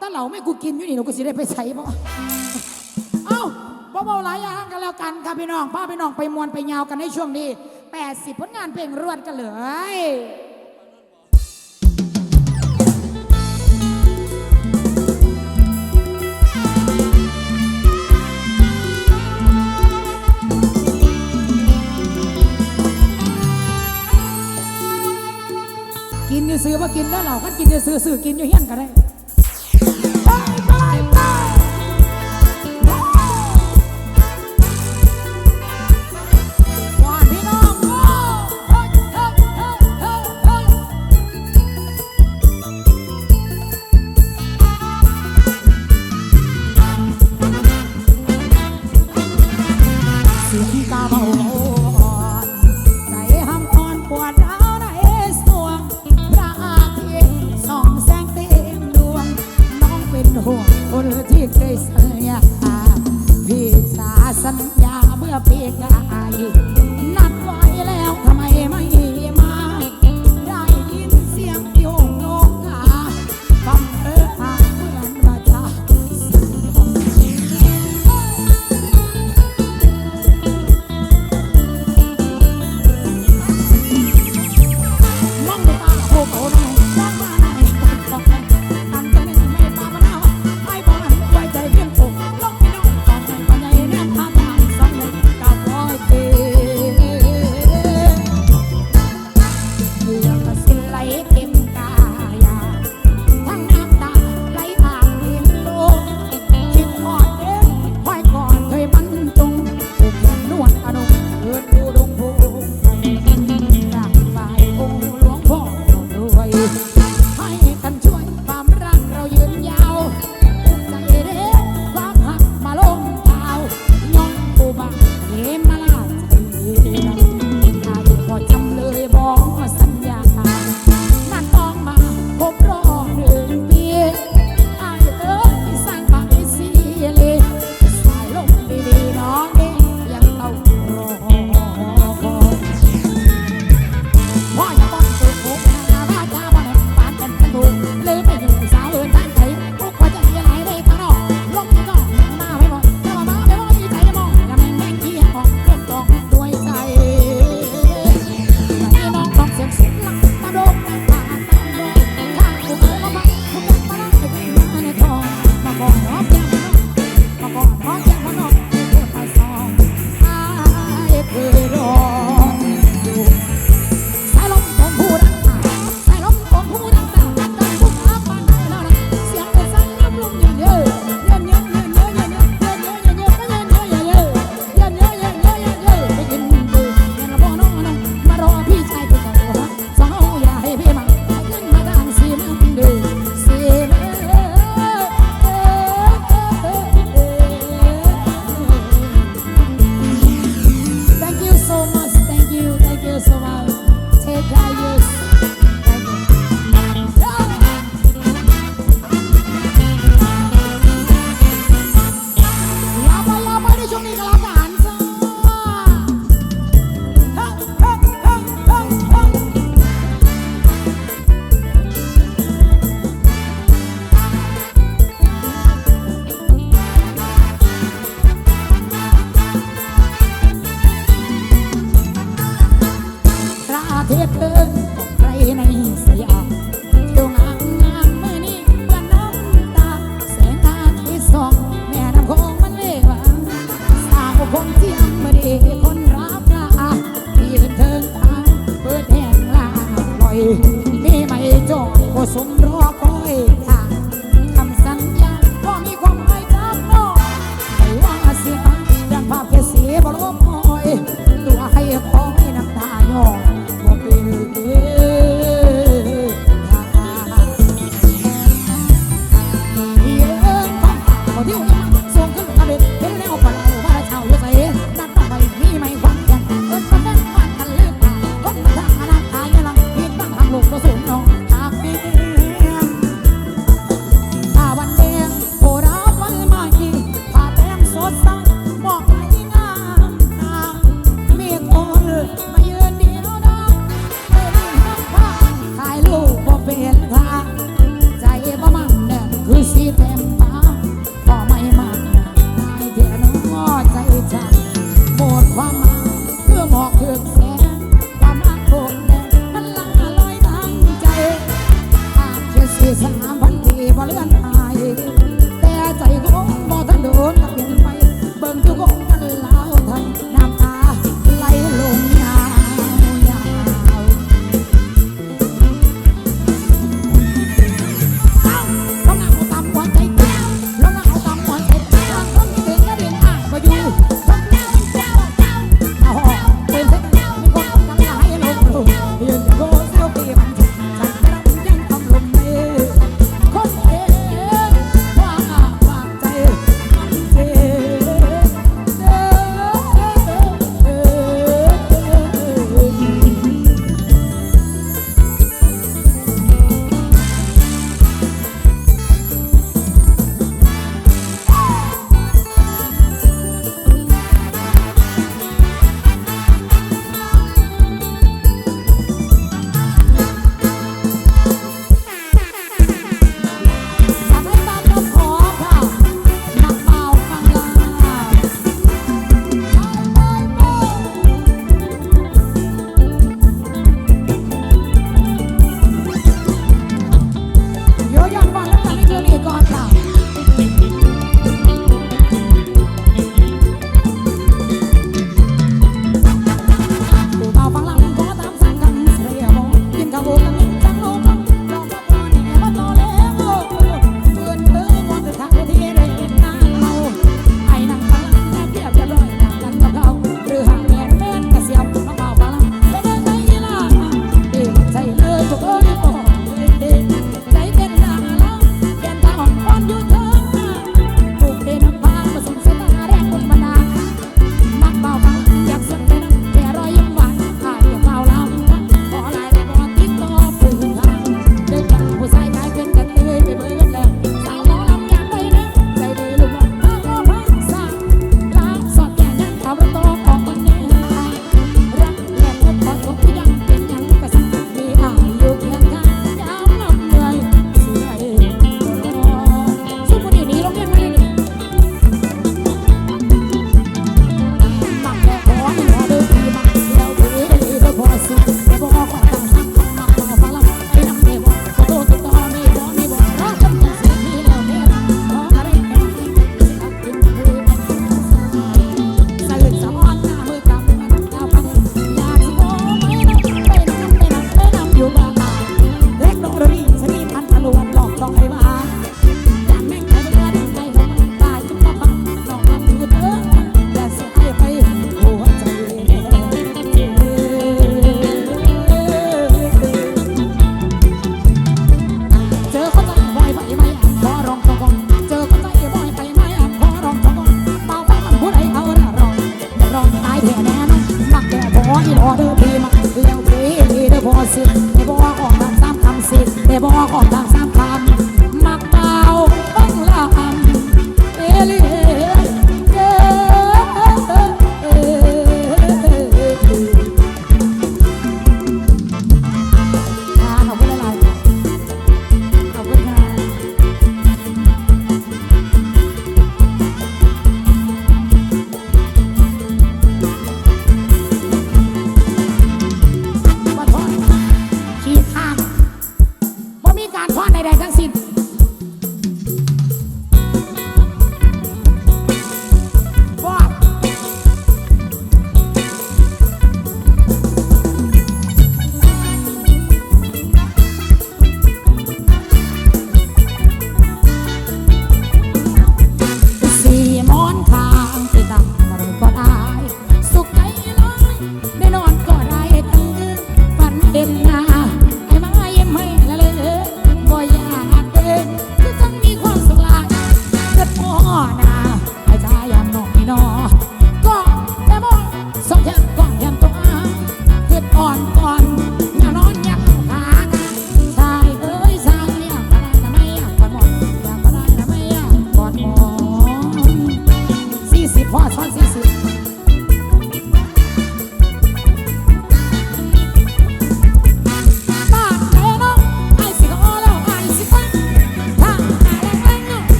ถ้าเหล่าไม่กูกินอยู่นี่เราก็สิได้ไปใส่บ่เอ้าบ่เบาหลายอย่างกันแล้วกันค่ะพี่น้องพ่อพี่น้องไปมวนไปยาวกันในช่วงนี้แปดสิบผลงานเพลงรวดกันเลยกินซื้อมากินได้วเราก็กินซื้อซื้อกินอยู่เฮี้ยนก็ได้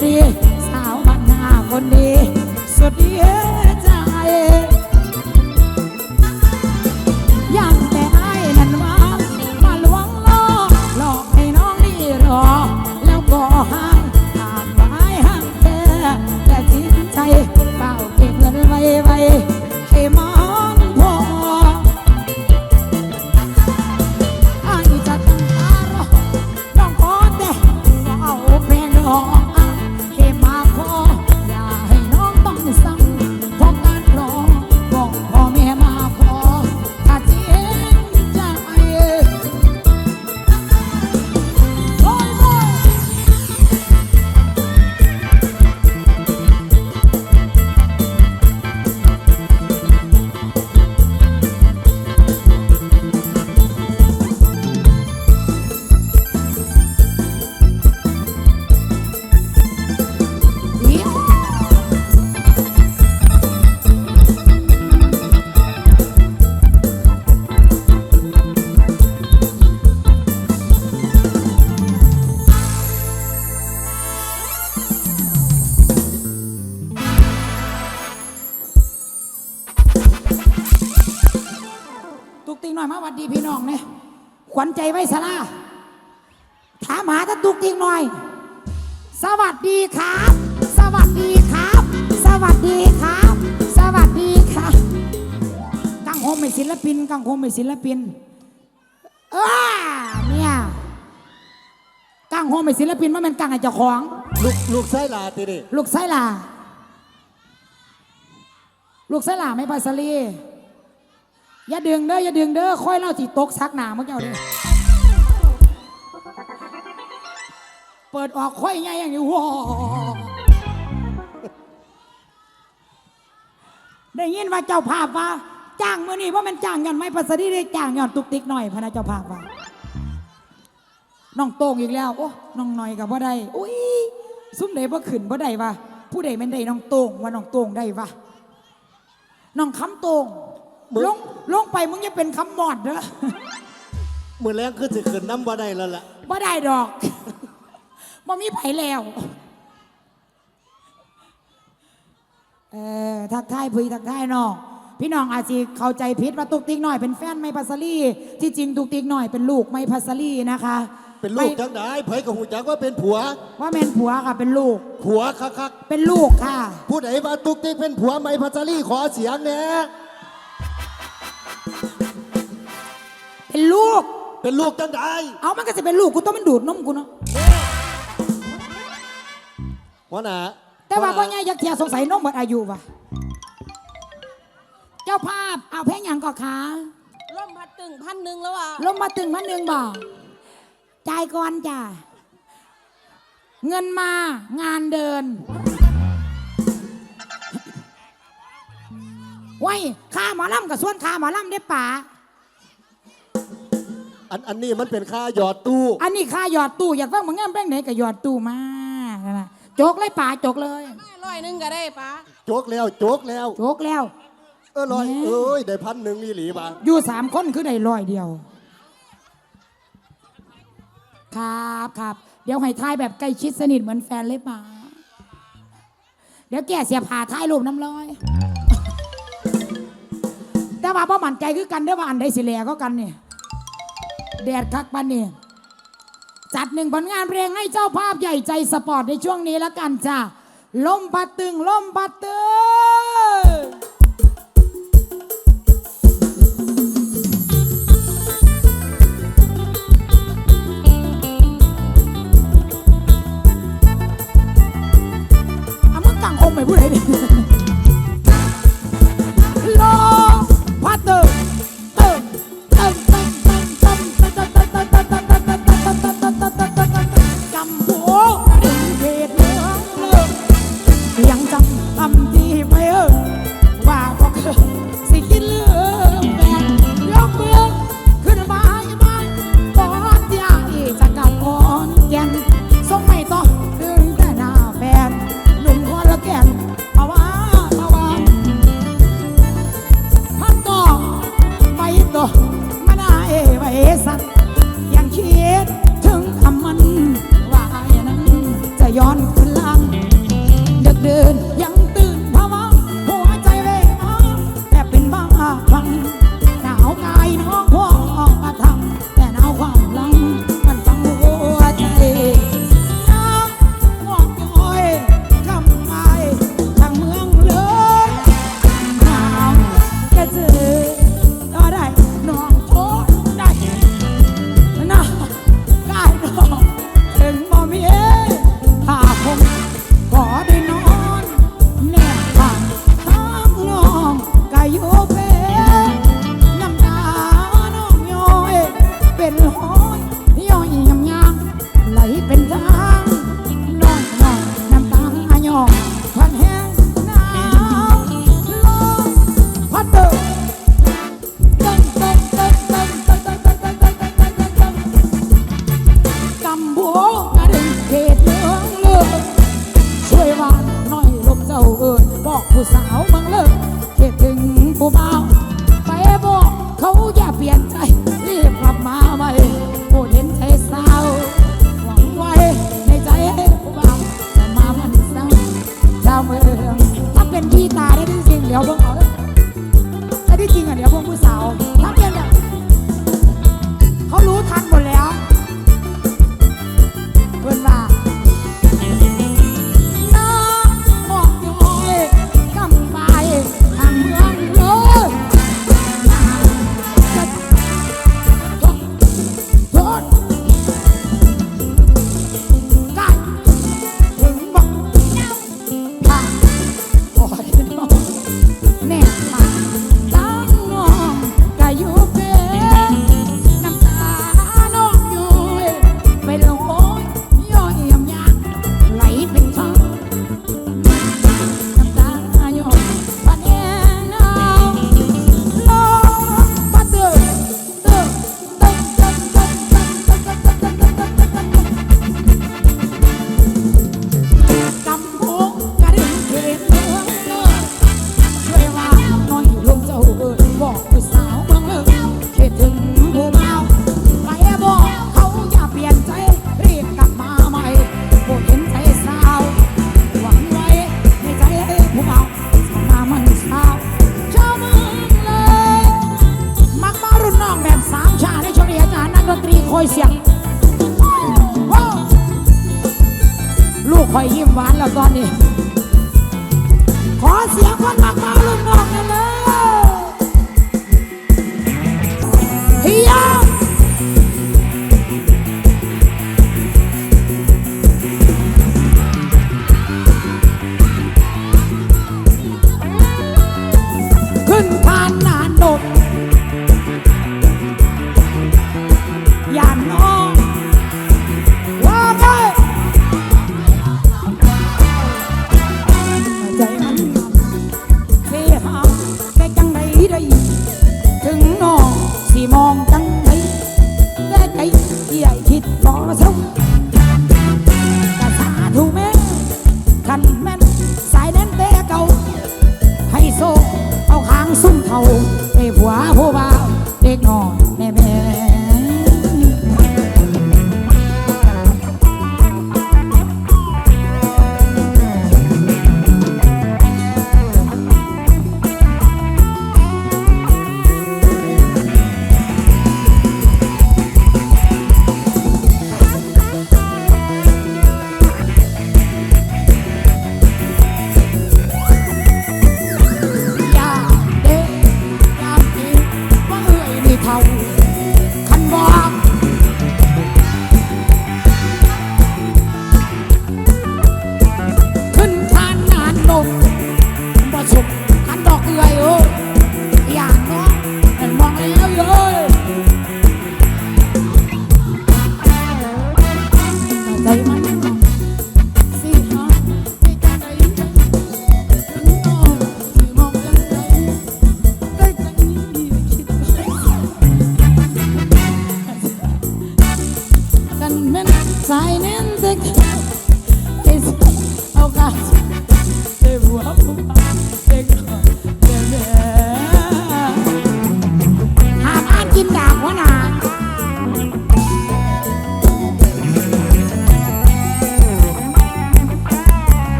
Yeah. ศิลปินกังโฮมไม่ศิลปินเออเนี่ยกังโฮมไม่ศิลปินว่ามันกังไอ้เจ้าของ ลูกลูกไส้ลาติดิลูกไส้ลาลูกไส้ลาไม่ปาสลีอย่าดึงเด้ออย่าดึงเด้อค่อยเล่าจีตกซักหนาเมื่อกี้เอาดิเปิดออกค่อยไงอย่างนี้ว้าวได้ยินว่าเจ้าภาพว่า จ้างมื่อนี้ว่ามันจ้างยันไม่ปาสลีได้จ้างย้อนตุกติกหน่อยพะนะเจ้าภาพว่าน้องโต้งอีกแล้วโอ้น้องหน่อยกับว่าได้อุ้ยซุ้มไหนบ่ขึ้นบ่ได้วะผู้ใดแม่นได้น้องโต้งว่าน้องโต้งได้วะน้องคำโต้งลงลงไปมึงจะเป็นคำหมอดเด้อมือแรงคือสิขึ้นน้ำบ่ได้แล้วล่ะบ่ได้ดอกบ่มีไผแล้วเออทักทายพี่ทักทายน้อง พี่น้องอาจจะเข้าใจผิดว่าตุกติกหน่อยเป็นแฟนไม้พัสลีที่จริงตุกติกหน่อยเป็นลูกไม้พัสลีนะคะ เป็นลูกไม่จังไดเผยกับหูจักว่าเป็นผัว ว่าแม่นผัวค่ะเป็นลูก ผัวคักเป็นลูกค่ะๆผู้ใดมาตุกติ๊กเป็นผัวไม่พัชรีขอเสียงแหน่เป็นลูก เป็นลูกจังไดเอามันก็จะเป็นลูกกูต้องมันดูดนมกูเนาะหัวหน้าแต่ว่าหัพ่อหใหน้ญ่ยักเทียสงสัยนมหมดอายุว่ะเจ้าภาพ เอาเพลงอย่างก่อขาร่มพัดตึงพันหนึ่งแล้วอะลงมาตึงพันหนึ่งบ่จ่ายก่อนจ้ะ เงินมางานเดินไว้ยค่าหมอลำกับส่วนค่าหมอลำได้ป่า อันอันนี้มันเป็นค่าหยอดตู้ อันนี้ค่าหยอดตู้อยากฟังมึงงามแป้งไหนก็หยอดตู้มานั่นน่ะโจกเลยป่าโจกเลยไม่ร้อยหนึ่งก็ได้ปะโจกแล้วโจกแล้ว โจกแล้ว เออร้อยแหม่เอ้ยได้พันหนึ่งนี่หลีบ่าอยู่สามคนคือได้ร้อยเดียว ครับครับเดี๋ยวให้ทายแบบใกล้ชิดสนิทเหมือนแฟนเลยป่าเดี๋ยวแกเสียผ่าท้ายรูปน้ำร้อย แต่ว่าพ่มั่นใจคือกันเด้อว่าอันใดสิแหลก็กันเนี่ยแดดคักปันเนี่ยจัดหนึ่งผลงานเพลงให้เจ้าภาพใหญ่ใจสปอร์ตในช่วงนี้แล้วกันจ้าลมพัดตึงลมพัดตึง My vuelve.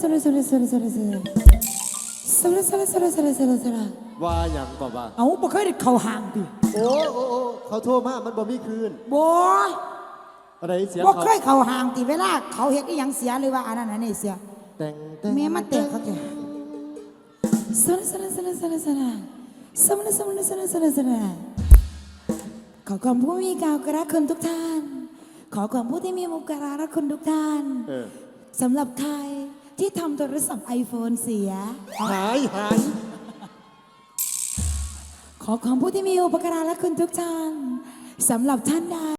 สมรสมรสมรสมรสมรสมรสมรสมรสมรสมรสมรสมรสมรว่าอย่างก่อนว่าเอาบ่เคยได้เข้าห่างดิโอ้โอ้โอ้เขาโทรมามันบ่มีคืนบ่อะไรเสียงบ่เขาเคยเข้าห่างติเวลาเขาเฮ็ดอีหยังเสียหรือว่าอันนั้นอันนี้เสียแต่งแต่งแม่มาแตกเขาแกสนสนสนสนสนสมนสมนสนสนสนขอความผู้มีกาวกระคุณทุกท่าน ขอความผู้ที่มีมุกการะรักคุณทุกท่านเออสำหรับใคร ที่ทำโทรศัพท์ไอโฟนเสีย หายหาย ขอความผู้ที่มีอุปการะและคุณทุกท่านสำหรับท่านใด